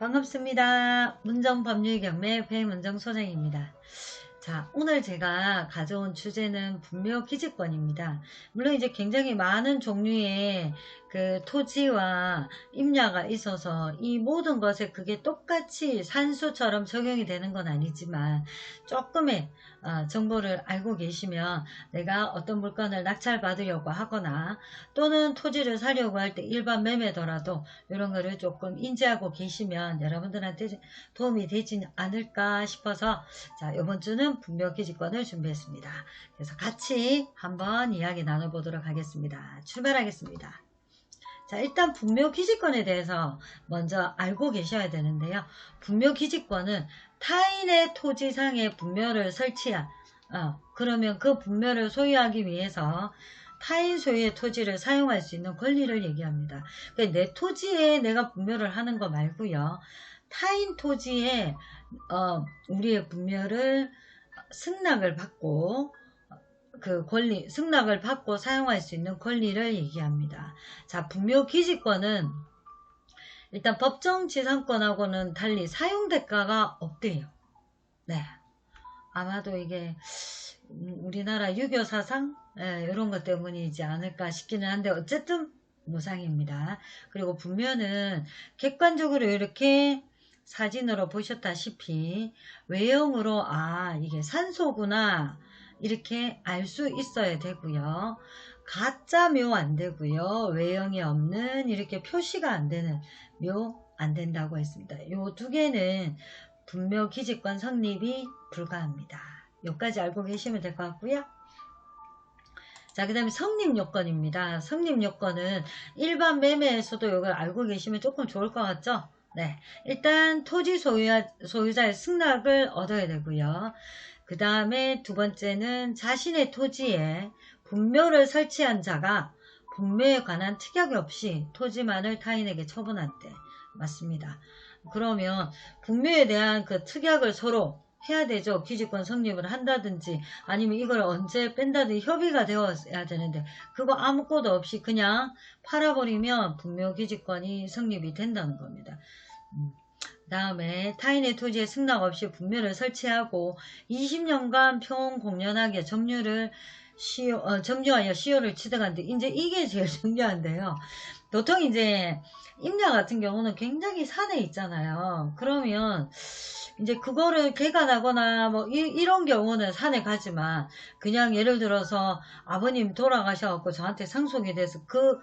반갑습니다. 문정법률경매 배문정 소장입니다. 자, 오늘 제가 가져온 주제는 분묘 기지권입니다. 물론 이제 굉장히 많은 종류의 그 토지와 임야가 있어서 이 모든 것에 그게 똑같이 산수처럼 적용이 되는 건 아니지만 조금의 어, 정보를 알고 계시면 내가 어떤 물건을 낙찰받으려고 하거나 또는 토지를 사려고 할 때 일반 매매더라도 이런 거를 조금 인지하고 계시면 여러분들한테 도움이 되지 않을까 싶어서 자 이번 주는 분묘 기지권을 준비했습니다. 그래서 같이 한번 이야기 나눠보도록 하겠습니다. 출발하겠습니다. 자 일단 분묘 기지권에 대해서 먼저 알고 계셔야 되는데요. 분묘 기지권은 타인의 토지상에 분묘를 설치한 어, 그러면 그 분묘를 소유하기 위해서 타인 소유의 토지를 사용할 수 있는 권리를 얘기합니다. 그러니까 내 토지에 내가 분묘를 하는 거 말고요. 타인 토지에 어, 우리의 분묘를 승낙을 받고 그 권리, 승낙을 받고 사용할 수 있는 권리를 얘기합니다. 자, 분묘 기지권은 일단 법정 지상권하고는 달리 사용 대가가 없대요. 네. 아마도 이게 우리나라 유교 사상 예, 이런 것 때문이지 않을까 싶기는 한데 어쨌든 무상입니다. 그리고 분묘는 객관적으로 이렇게 사진으로 보셨다시피 외형으로 아 이게 산소구나 이렇게 알 수 있어야 되고요. 가짜 묘 안 되고요. 외형이 없는 이렇게 표시가 안 되는 묘 안 된다고 했습니다. 요두 개는 분묘 기지권 성립이 불가합니다. 요까지 알고 계시면 될 것 같고요. 자, 그 다음에 성립 요건입니다. 성립 요건은 일반 매매에서도 이걸 알고 계시면 조금 좋을 것 같죠? 네. 일단 토지 소유자, 소유자의 승낙을 얻어야 되고요. 그 다음에 두 번째는 자신의 토지에 분묘를 설치한 자가 분묘에 관한 특약이 없이 토지만을 타인에게 처분한 때 맞습니다. 그러면 분묘에 대한 그 특약을 서로 해야 되죠. 기지권 성립을 한다든지 아니면 이걸 언제 뺀다든지 협의가 되어야 되는데 그거 아무것도 없이 그냥 팔아버리면 분묘 기지권이 성립이 된다는 겁니다. 음. 다음에 타인의 토지에 승낙 없이 분묘를 설치하고 20년간 평 공연하게 점유를 시효, 어, 점유하여 시효를 취득한데 이제 이게 제일 중요한데요. 보통 이제 임야 같은 경우는 굉장히 산에 있잖아요. 그러면 이제 그거를 개간하거나 뭐 이, 런 경우는 산에 가지만 그냥 예를 들어서 아버님 돌아가셔갖고 저한테 상속이 돼서 그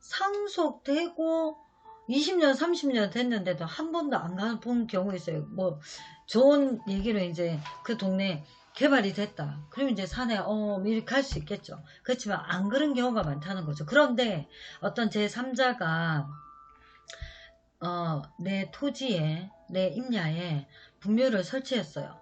상속되고 20년, 30년 됐는데도 한 번도 안 가본 경우 있어요. 뭐, 좋은 얘기로 이제 그 동네 개발이 됐다. 그러면 이제 산에, 어, 이렇게 갈 수 있겠죠. 그렇지만 안 그런 경우가 많다는 거죠. 그런데 어떤 제3자가, 어, 내 토지에, 내 임야에 분묘를 설치했어요.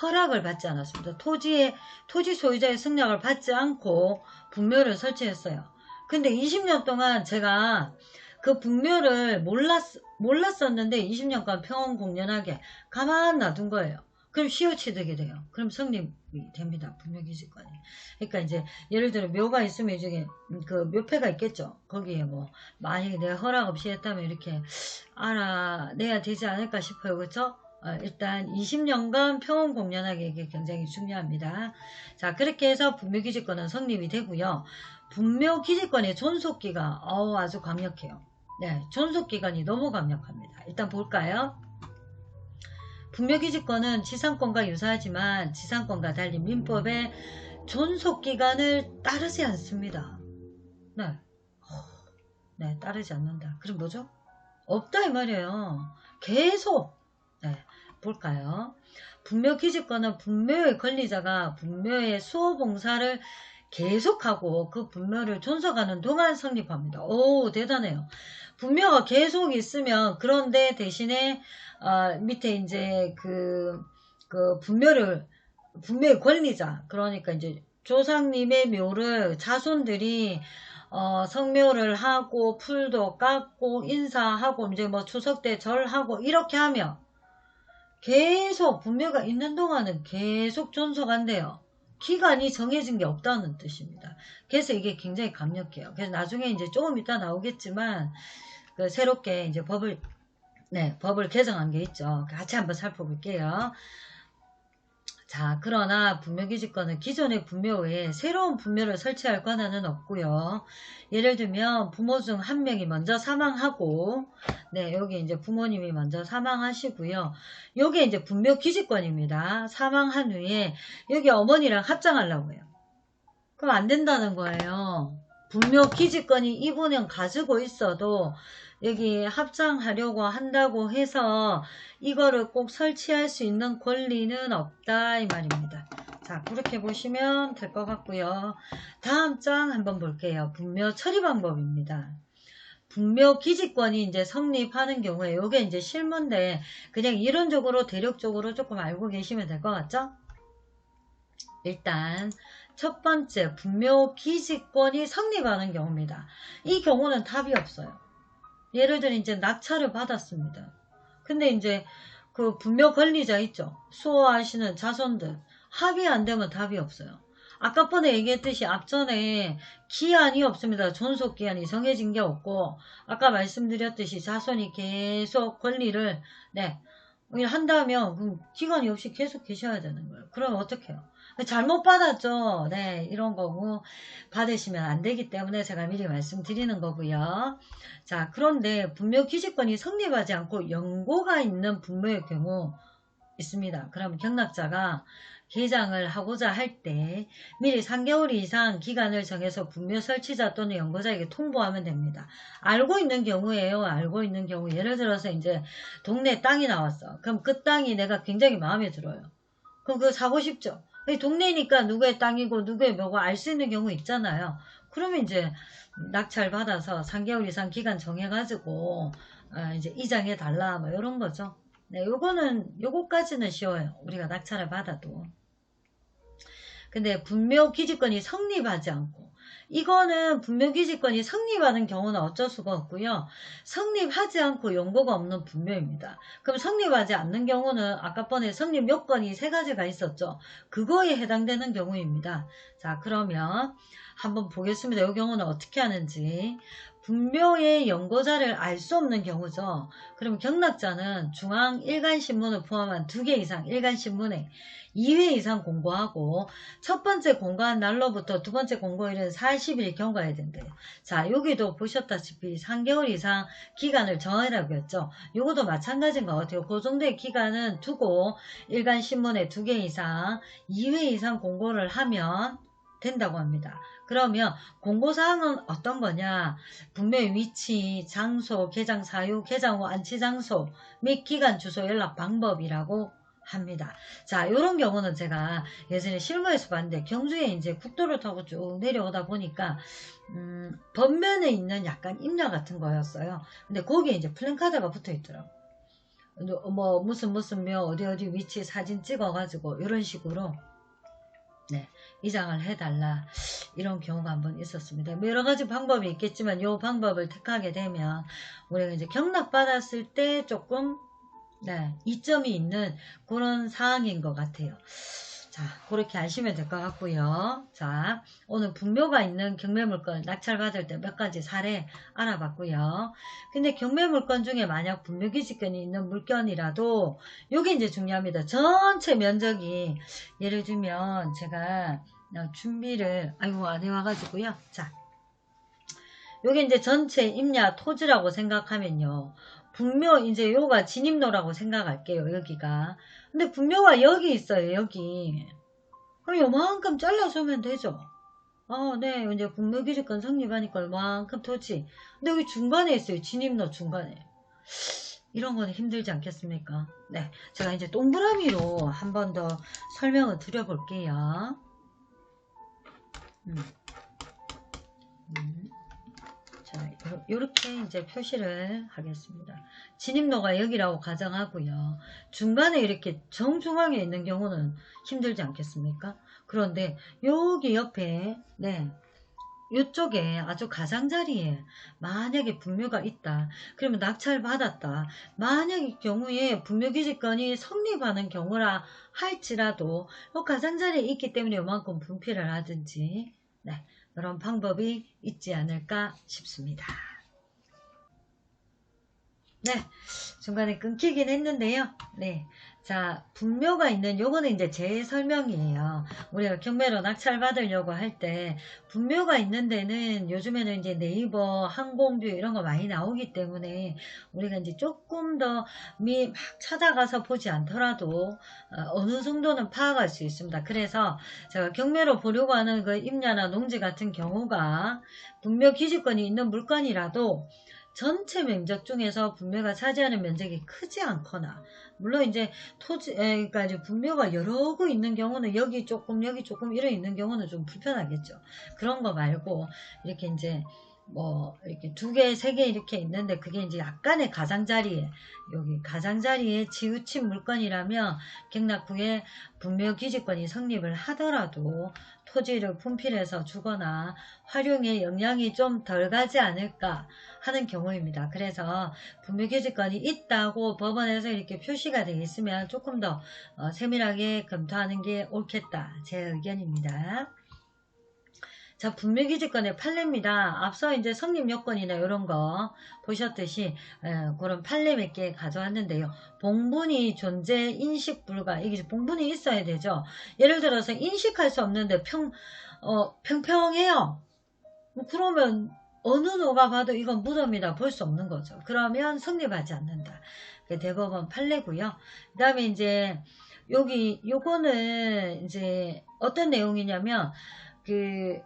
허락을 받지 않았습니다. 토지에, 토지 소유자의 승낙을 받지 않고 분묘를 설치했어요. 근데 20년 동안 제가 그 분묘를 몰랐, 몰랐었는데 20년간 평온 공연하게 가만 놔둔 거예요. 그럼 시효취득이 돼요. 그럼 성립이 됩니다. 분묘기지권이. 그러니까 이제 예를 들어 묘가 있으면 이제 그 묘패가 있겠죠. 거기에 뭐 만약에 내가 허락 없이 했다면 이렇게 알아내야 되지 않을까 싶어요. 그렇죠? 어, 일단 20년간 평온 공연하게 이게 굉장히 중요합니다. 자 그렇게 해서 분묘기지권은 성립이 되고요. 분묘기지권의 존속기가 어 아주 강력해요. 네, 존속기간이 너무 강력합니다. 일단 볼까요? 분묘기지권은 지상권과 유사하지만 지상권과 달리 민법의 존속기간을 따르지 않습니다. 네. 네, 따르지 않는다. 그럼 뭐죠? 없다 이 말이에요. 계속 네, 볼까요? 분묘 기지권은 분묘의 권리자가 분묘의 수호봉사를 계속하고 그 분묘를 존속하는 동안 성립합니다. 오 대단해요. 분묘가 계속 있으면 그런데 대신에 어, 밑에 이제 그, 그 분묘를 분묘의 권리자 그러니까 이제 조상님의 묘를 자손들이 어, 성묘를 하고 풀도 깎고 인사하고 이제 뭐 추석 때 절하고 이렇게 하면 계속 분묘가 있는 동안은 계속 존속한대요. 기간이 정해진 게 없다는 뜻입니다. 그래서 이게 굉장히 강력해요. 그래서 나중에 이제 조금 이따 나오겠지만 그 새롭게 이제 법을 네, 법을 개정한 게 있죠. 같이 한번 살펴볼게요. 자, 그러나 분묘기지권은 기존의 분묘에 새로운 분묘를 설치할 권한은 없고요. 예를 들면 부모 중 한 명이 먼저 사망하고 네, 여기 이제 부모님이 먼저 사망하시고요. 요게 이제 분묘기지권입니다. 사망한 후에 여기 어머니랑 합장하려고 해요. 그럼 안 된다는 거예요. 분묘 기지권이 이분은 가지고 있어도 여기 합장하려고 한다고 해서 이거를 꼭 설치할 수 있는 권리는 없다 이 말입니다. 자 그렇게 보시면 될 것 같고요. 다음 장 한번 볼게요. 분묘 처리 방법입니다. 분묘 기지권이 이제 성립하는 경우에 이게 이제 실문데 그냥 이론적으로 대략적으로 조금 알고 계시면 될 것 같죠? 일단 첫 번째 분묘 기지권이 성립하는 경우입니다. 이 경우는 답이 없어요. 예를 들어 이제 낙찰을 받았습니다. 근데 이제 그 분묘 권리자 있죠. 수호하시는 자손들 합의 안 되면 답이 없어요. 아까 번에 얘기했듯이 앞전에 기한이 없습니다. 존속 기한이 정해진 게 없고 아까 말씀드렸듯이 자손이 계속 권리를 네 한다면 그럼 기간이 없이 계속 계셔야 되는 거예요. 그럼 어떻게 해요? 잘못 받았죠. 네, 이런 거고 받으시면 안 되기 때문에 제가 미리 말씀드리는 거고요. 자, 그런데 분묘 기지권이 성립하지 않고 연고가 있는 분묘의 경우 있습니다. 그럼 경락자가 개장을 하고자 할 때 미리 3개월 이상 기간을 정해서 분묘 설치자 또는 연고자에게 통보하면 됩니다. 알고 있는 경우에요. 알고 있는 경우 예를 들어서 이제 동네 땅이 나왔어. 그럼 그 땅이 내가 굉장히 마음에 들어요. 그럼 그거 사고 싶죠. 동네니까 누구의 땅이고 누구의 뭐고 알 수 있는 경우 있잖아요. 그러면 이제 낙찰 받아서 3개월 이상 기간 정해가지고 어 이제 이장해 달라 뭐 이런 거죠. 네, 요거는 요거까지는 쉬워요. 우리가 낙찰을 받아도. 근데 분묘 기지권이 성립하지 않고 이거는 분묘 기지권이 성립하는 경우는 어쩔 수가 없고요. 성립하지 않고 연고가 없는 분묘입니다. 그럼 성립하지 않는 경우는 아까 번에 성립 요건이 세 가지가 있었죠. 그거에 해당되는 경우입니다. 자 그러면 한번 보겠습니다. 이 경우는 어떻게 하는지 분묘의 연고자를 알 수 없는 경우죠. 그럼 경락자는 중앙 일간신문을 포함한 두 개 이상 일간신문에 2회 이상 공고하고 첫 번째 공고한 날로부터 두 번째 공고일은 40일 경과해야 된대요. 자 여기도 보셨다시피 3개월 이상 기간을 정하라고 했죠. 요것도 마찬가지인 것 같아요. 그 정도의 기간은 두고 일간신문에 두 개 이상 2회 이상 공고를 하면 된다고 합니다. 그러면 공고사항은 어떤 거냐 분명히 위치, 장소, 개장 사유, 개장 후 안치 장소 및 기간, 주소, 연락 방법이라고 합니다. 자, 이런 경우는 제가 예전에 실무에서 봤는데 경주에 이제 국도를 타고 쭉 내려오다 보니까 음, 번면에 있는 약간 임야 같은 거였어요. 근데 거기에 이제 플랜카드가 붙어 있더라고. 뭐 무슨 무슨 묘 어디 어디 위치 사진 찍어가지고 이런 식으로 네, 이장을 해달라 이런 경우가 한번 있었습니다. 뭐 여러 가지 방법이 있겠지만 이 방법을 택하게 되면 우리가 이제 경락 받았을 때 조금 네, 이점이 있는 그런 상황인 것 같아요. 자, 그렇게 아시면 될 것 같고요. 자, 오늘 분묘가 있는 경매물건 낙찰받을 때 몇 가지 사례 알아봤고요. 근데 경매물건 중에 만약 분묘기지권이 있는 물건이라도 요게 이제 중요합니다. 전체 면적이 예를 들면 제가 준비를 아이고 안 해와가지고요. 자, 요게 이제 전체 임야 토지라고 생각하면요. 분묘 이제 요가 진입로라고 생각할게요. 여기가. 근데 분묘가 여기 있어요. 여기. 그럼 요만큼 잘라주면 되죠. 아, 네. 이제 분묘기지권 성립하니까 요만큼 토지. 근데 여기 중간에 있어요. 진입로 중간에. 이런 거는 힘들지 않겠습니까? 네. 제가 이제 동그라미로 한 번 더 설명을 드려볼게요. 음. 음. 자, 이렇게 이제 표시를 하겠습니다. 진입로가 여기라고 가정하고요. 중간에 이렇게 정중앙에 있는 경우는 힘들지 않겠습니까? 그런데 여기 옆에 네 이쪽에 아주 가장자리에 만약에 분묘가 있다. 그러면 낙찰 받았다. 만약의 경우에 분묘기지권이 성립하는 경우라 할지라도 이 가장자리에 있기 때문에 이만큼 분필을 하든지 네, 그런 방법이 있지 않을까 싶습니다. 네, 중간에 끊기긴 했는데요. 네. 자, 분묘가 있는 요거는 이제 제 설명이에요. 우리가 경매로 낙찰 받으려고 할 때 분묘가 있는 데는 요즘에는 이제 네이버, 항공뷰 이런 거 많이 나오기 때문에 우리가 이제 조금 더미막 찾아가서 보지 않더라도 어, 어느 정도는 파악할 수 있습니다. 그래서 제가 경매로 보려고 하는 그 임야나 농지 같은 경우가 분묘 기지권이 있는 물건이라도 전체 면적 중에서 분묘가 차지하는 면적이 크지 않거나 물론 이제 토지 그러니까 이제 분묘가 여러 구 있는 경우는 여기 조금 여기 조금 이런 있는 경우는 좀 불편하겠죠. 그런 거 말고 이렇게 이제 뭐 이렇게 두 개, 세 개 이렇게 있는데 그게 이제 약간의 가장자리에 여기 가장자리에 치우친 물건이라면 갱락 후에 분묘 기지권이 성립을 하더라도 토지를 분필해서 주거나 활용에 영향이 좀 덜 가지 않을까 하는 경우입니다. 그래서 분묘기지권이 있다고 법원에서 이렇게 표시가 되어 있으면 조금 더 어, 세밀하게 검토하는 게 옳겠다. 제 의견입니다. 자, 분묘기지권의 판례입니다. 앞서 이제 성립 요건이나 이런 거 보셨듯이 에, 그런 판례 몇 개 가져왔는데요. 봉분이 존재 인식 불가. 이게 봉분이 있어야 되죠. 예를 들어서 인식할 수 없는데 평, 어, 평평해요. 뭐 그러면 어느 누가 봐도 이건 무덤이다 볼 수 없는 거죠. 그러면 성립하지 않는다. 대법원 판례고요. 그 다음에 이제 여기 요거는 이제 어떤 내용이냐면 그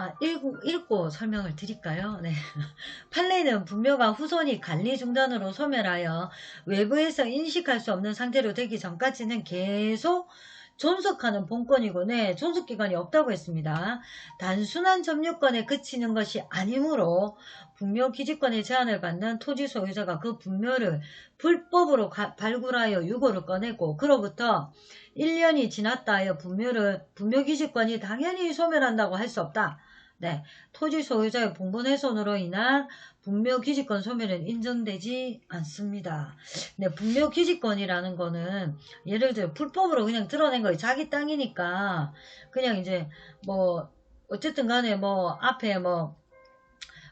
아, 읽고, 읽고 설명을 드릴까요? 네. 판례는 분묘가 후손이 관리 중단으로 소멸하여 외부에서 인식할 수 없는 상태로 되기 전까지는 계속 존속하는 본권이고 네 존속기간이 없다고 했습니다. 단순한 점유권에 그치는 것이 아니므로 분묘 기지권의 제한을 받는 토지 소유자가 그 분묘를 불법으로 가, 발굴하여 유고를 꺼내고 그로부터 1년이 지났다 하여 분묘를 분묘 기지권이 당연히 소멸한다고 할 수 없다. 네, 토지 소유자의 봉본훼손으로 인한 분묘기지권 소멸은 인정되지 않습니다. 네, 분묘기지권이라는 거는 예를 들어 불법으로 그냥 드러낸 거예요. 자기 땅이니까 그냥 이제 뭐 어쨌든 간에 뭐 앞에 뭐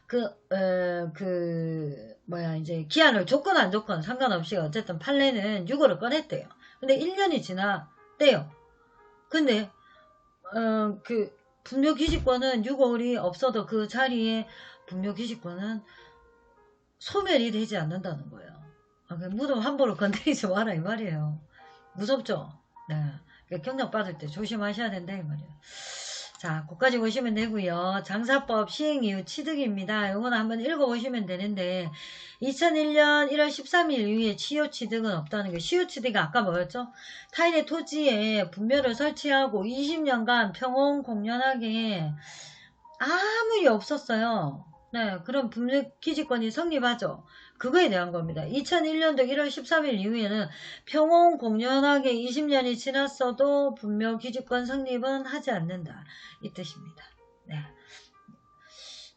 그, 어, 그, 뭐야, 이제, 기한을 조건 안 조건 상관없이 어쨌든 판례는 유고를 꺼냈대요. 근데 1년이 지났대요. 근데, 어, 그, 분묘 기지권은 6월이 없어도 그 자리에 분묘 기지권은 소멸이 되지 않는다는 거예요. 아, 무덤 함부로 건드리지 마라 이 말이에요. 무섭죠? 네. 경력 받을 때 조심하셔야 된다 이 말이에요. 자, 거기까지 보시면 되고요. 장사법 시행 이후 취득입니다. 이거는 한번 읽어보시면 되는데 2001년 1월 13일 이후에 치유 취득은 없다는 게 시효 취득이 아까 뭐였죠? 타인의 토지에 분묘를 설치하고 20년간 평온 공연하게 아무 리 없었어요. 네, 그럼 분묘 기지권이 성립하죠. 그거에 대한 겁니다. 2001년도 1월 13일 이후에는 평온 공연하게 20년이 지났어도 분묘 기지권 성립은 하지 않는다. 이 뜻입니다. 네.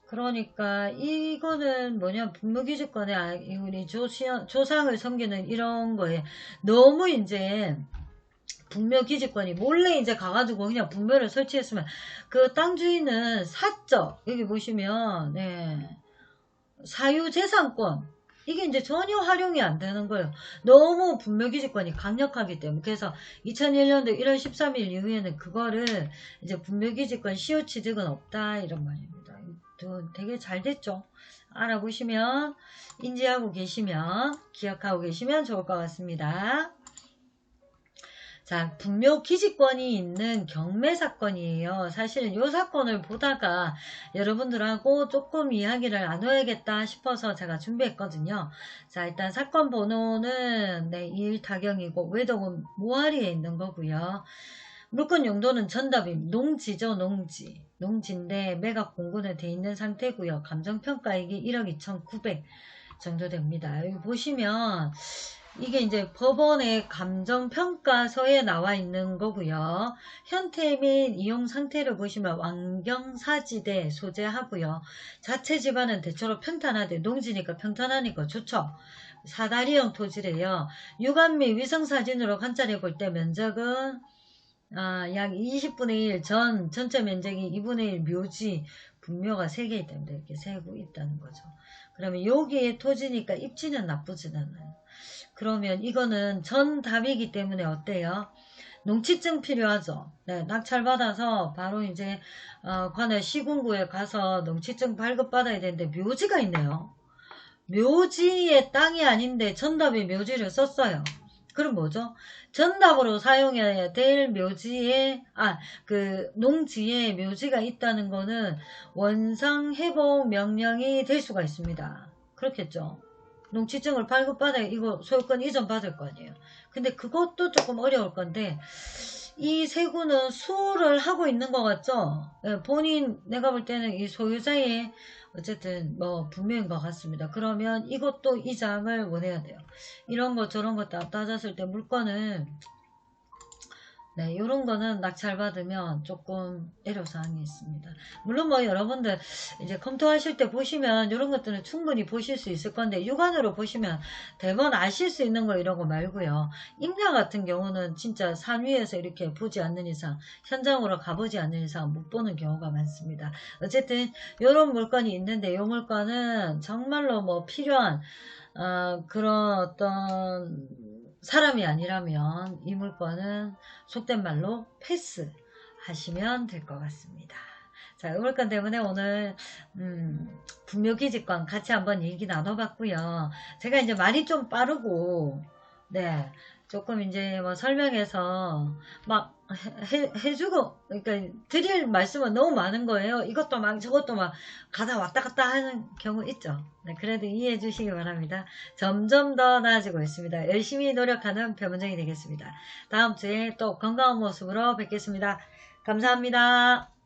그러니까 이거는 뭐냐 분묘 기지권에 아, 우리 조상을 섬기는 이런 거에 너무 이제 분묘 기지권이 몰래 이제 가가지고 그냥 분묘를 설치했으면 그 땅 주인은 사적 여기 보시면 네 사유재산권 이게 이제 전혀 활용이 안 되는 거예요. 너무 분묘기지권이 강력하기 때문에. 그래서 2001년도 1월 13일 이후에는 그거를 이제 분묘기지권 시효 취득은 없다 이런 말입니다. 되게 잘 됐죠. 알아보시면 인지하고 계시면 기억하고 계시면 좋을 것 같습니다. 자, 분묘 기지권이 있는 경매 사건이에요. 사실은 이 사건을 보다가 여러분들하고 조금 이야기를 나눠야겠다 싶어서 제가 준비했거든요. 자, 일단 사건 번호는 네, 2일 타경이고 외동은 모아리에 있는 거고요. 물건 용도는 전답임, 농지죠, 농지. 농지인데 매각 공고는 돼 있는 상태고요. 감정평가액이 1억 2,900 정도 됩니다. 여기 보시면 이게 이제 법원의 감정평가서에 나와 있는 거고요. 현태 및 이용 상태를 보시면 완경사지대 소재하고요. 자체 집안은 대체로 평탄하되 농지니까 평탄하니까 좋죠. 사다리형 토지래요. 육안 및 위성사진으로 관찰해 볼 때 면적은 아, 약 20분의 1 전 전체 면적이 2분의 1 묘지 분묘가 세개 있답니다. 이렇게 세고 있다는 거죠. 그러면 여기에 토지니까 입지는 나쁘진 않아요. 그러면 이거는 전답이기 때문에 어때요? 농치증 필요하죠. 네, 낙찰 받아서 바로 이제 어, 관할 시군구에 가서 농치증 발급 받아야 되는데 묘지가 있네요. 묘지의 땅이 아닌데 전답에 묘지를 썼어요. 그럼 뭐죠? 전답으로 사용해야 될 묘지에 아 그 농지에 묘지가 있다는 거는 원상 회복 명령이 될 수가 있습니다. 그렇겠죠. 농지증을 발급받아야 이거 소유권 이전 받을 거 아니에요. 근데 그것도 조금 어려울 건데 이 세구는 수를 하고 있는 것 같죠? 예, 본인 내가 볼 때는 이 소유자의 어쨌든 뭐 분명인 것 같습니다. 그러면 이것도 이장을 원해야 돼요. 이런 거 저런 거다 따졌을 때 물건은 네, 요런 거는 낙찰 받으면 조금 애로사항이 있습니다. 물론 뭐 여러분들 이제 검토하실 때 보시면 이런 것들은 충분히 보실 수 있을 건데 육안으로 보시면 대번 아실 수 있는 거 이러고 말고요. 임야 같은 경우는 진짜 산 위에서 이렇게 보지 않는 이상 현장으로 가보지 않는 이상 못 보는 경우가 많습니다. 어쨌든 이런 물건이 있는데 이 물건은 정말로 뭐 필요한 어, 그런 어떤 사람이 아니라면 이 물건은 속된 말로 패스 하시면 될 것 같습니다. 자, 이 물건 때문에 오늘 음, 분묘기직관 같이 한번 얘기 나눠봤고요. 제가 이제 말이 좀 빠르고 네 조금 이제 뭐 설명해서 막 해, 해주고 그러니까 드릴 말씀은 너무 많은 거예요. 이것도 막 저것도 막 가다 왔다 갔다 하는 경우 있죠. 네, 그래도 이해해 주시기 바랍니다. 점점 더 나아지고 있습니다. 열심히 노력하는 변문정이 되겠습니다. 다음 주에 또 건강한 모습으로 뵙겠습니다. 감사합니다.